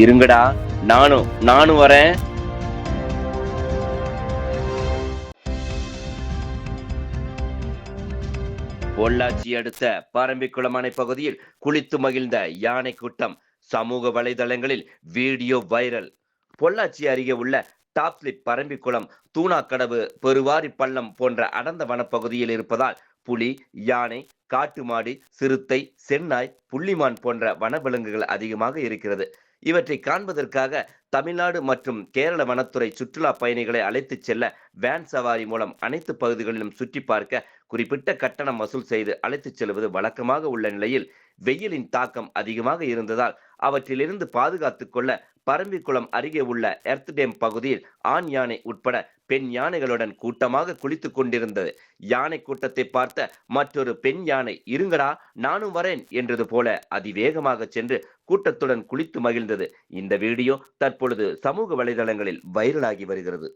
இருங்கடா. நானும் நானும் வரேன். பொள்ளாச்சி அடுத்த பரம்பிக்குளம் அணை பகுதியில் குளித்து மகிழ்ந்த யானை கூட்டம் சமூக வலைதளங்களில் வீடியோ வைரல். பொள்ளாச்சி அருகே உள்ள டாப்ஸ்லிப் பரம்பிக்குளம் தூணாக்கடவு பெருவாரி பள்ளம் போன்ற அடர்ந்த வனப்பகுதியில் இருப்பதால் புலி யானை காட்டுமாடி சிறுத்தை சென்னாய் புள்ளிமான் போன்ற வனவிலங்குகள் அதிகமாக இருக்கிறது. இவற்றை காண்பதற்காக தமிழ்நாடு மற்றும் கேரள வனத்துறை சுற்றுலா பயணிகளை அழைத்துச் செல்ல வேன் சவாரி மூலம் அனைத்து பகுதிகளிலும் சுற்றி பார்க்க குறிப்பிட்ட கட்டணம் வசூல் செய்து அழைத்துச் செல்வது வழக்கமாக உள்ள நிலையில் வெயிலின் தாக்கம் அதிகமாக இருந்ததால் அவற்றிலிருந்து பாதுகாத்துக் கொள்ள பரம்பிக்குளம் அருகே உள்ள எர்த் டேம் பகுதியில் ஆண் யானை உட்பட பெண் யானைகளுடன் கூட்டமாக குளித்துக் கொண்டிருந்தது. யானை கூட்டத்தை பார்த்த மற்றொரு பெண் யானை இருங்கடா நானும் வரேன் என்றது போல அதிவேகமாக சென்று கூட்டத்துடன் குளித்து மகிழ்ந்தது. இந்த வீடியோ தற்பொழுது சமூக வலைதளங்களில் வைரலாகி வருகிறது.